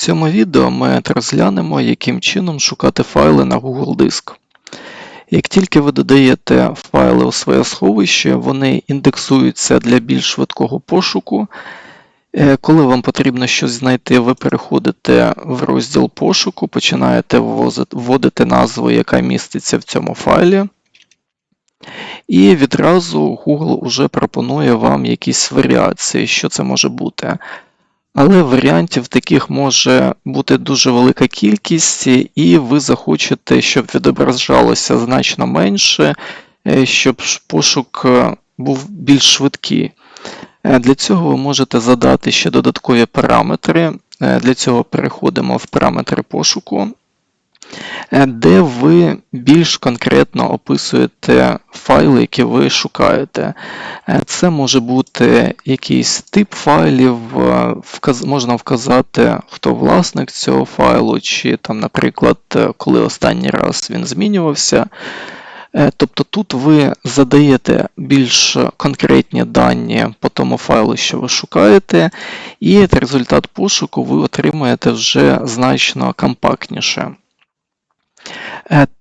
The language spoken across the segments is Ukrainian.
цьому відео ми розглянемо, яким чином шукати файли на Google Диск. Як тільки ви додаєте файли у своє сховище, вони індексуються для більш швидкого пошуку. Е, Коли вам потрібно щось знайти, ви переходите в розділ пошуку, починаєте вводити назву, яка міститься в цьому файлі. І відразу Google вже пропонує вам якісь варіації, що це може бути. Але варіантів таких може бути дуже велика кількість, і ви захочете, щоб відображалося значно менше, е, щоб пошук е, був більш швидкий. Е, Для цього ви можете задати ще додаткові параметри. Для цього переходимо в параметри пошуку, де ви більш конкретно описуєте файли, які ви шукаєте. Е, Це може бути якийсь тип файлів, е, можна вказати, хто власник цього файлу, чи там, наприклад, е, коли останній раз він змінювався. Е, Тобто тут ви задаєте більш конкретні дані по тому файлу, що ви шукаєте, і результат пошуку ви отримаєте вже значно компактніше.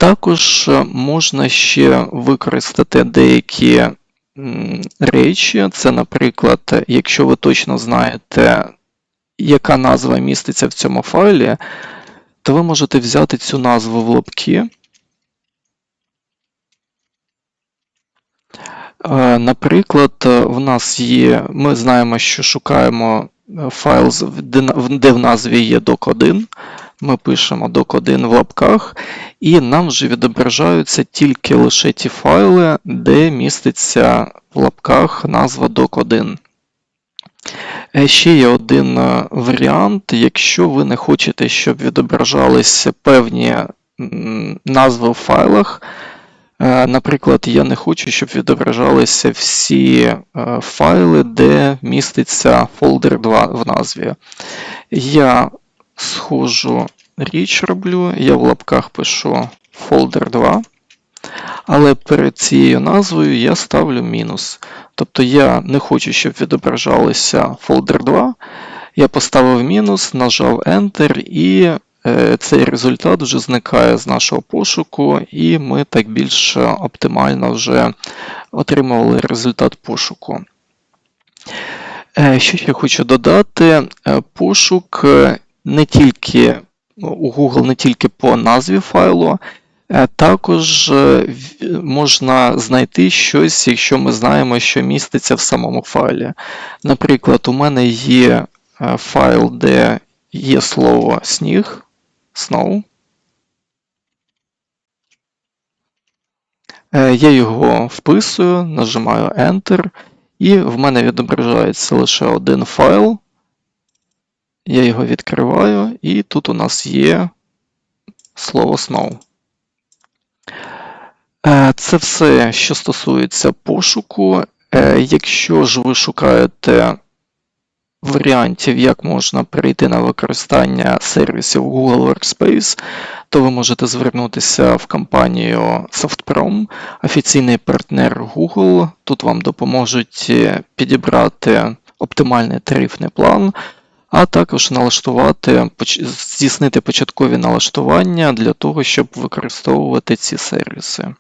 Також е, можна ще використати деякі речі. Це, наприклад, якщо ви точно знаєте, яка назва міститься в цьому файлі, то ви можете взяти цю назву в лапки. Е, Наприклад, е, в нас є, ми знаємо, що шукаємо файл, де в назві є doc1. Ми пишемо doc1 в лапках, і нам вже відображаються тільки лише ті файли, де міститься в лапках назва doc1. Е, Ще є один е, варіант, якщо ви не хочете, щоб відображалися певні назви в файлах. Е, Наприклад, я не хочу, щоб відображалися всі файли, де міститься folder 2 в назві. Я схожу річ роблю, я в лапках пишу folder 2, але перед цією назвою я ставлю мінус. Тобто я не хочу, щоб відображалися folder 2. Я поставив мінус, нажав Enter, і е, цей результат вже зникає з нашого пошуку, і ми так більш оптимально вже отримували результат пошуку. Е, Що ще хочу додати, Е, пошук не тільки у Google не тільки по назві файлу, е, також е, можна знайти щось, якщо ми знаємо, що міститься в самому файлі. Наприклад, у мене є е, файл, де є слово сніг, snow. Я його вписую, нажимаю Enter, і в мене відображається лише один файл. Я його відкриваю, і тут у нас є слово snow. Е, Це все, що стосується пошуку. Е, Якщо ж ви шукаєте варіантів, як можна перейти на використання сервісів Google Workspace, то ви можете звернутися в компанію SoftProm, офіційний партнер Google. Тут вам допоможуть е, підібрати оптимальний тарифний план, а також налаштувати, здійснити початкові налаштування для того, щоб використовувати ці сервіси.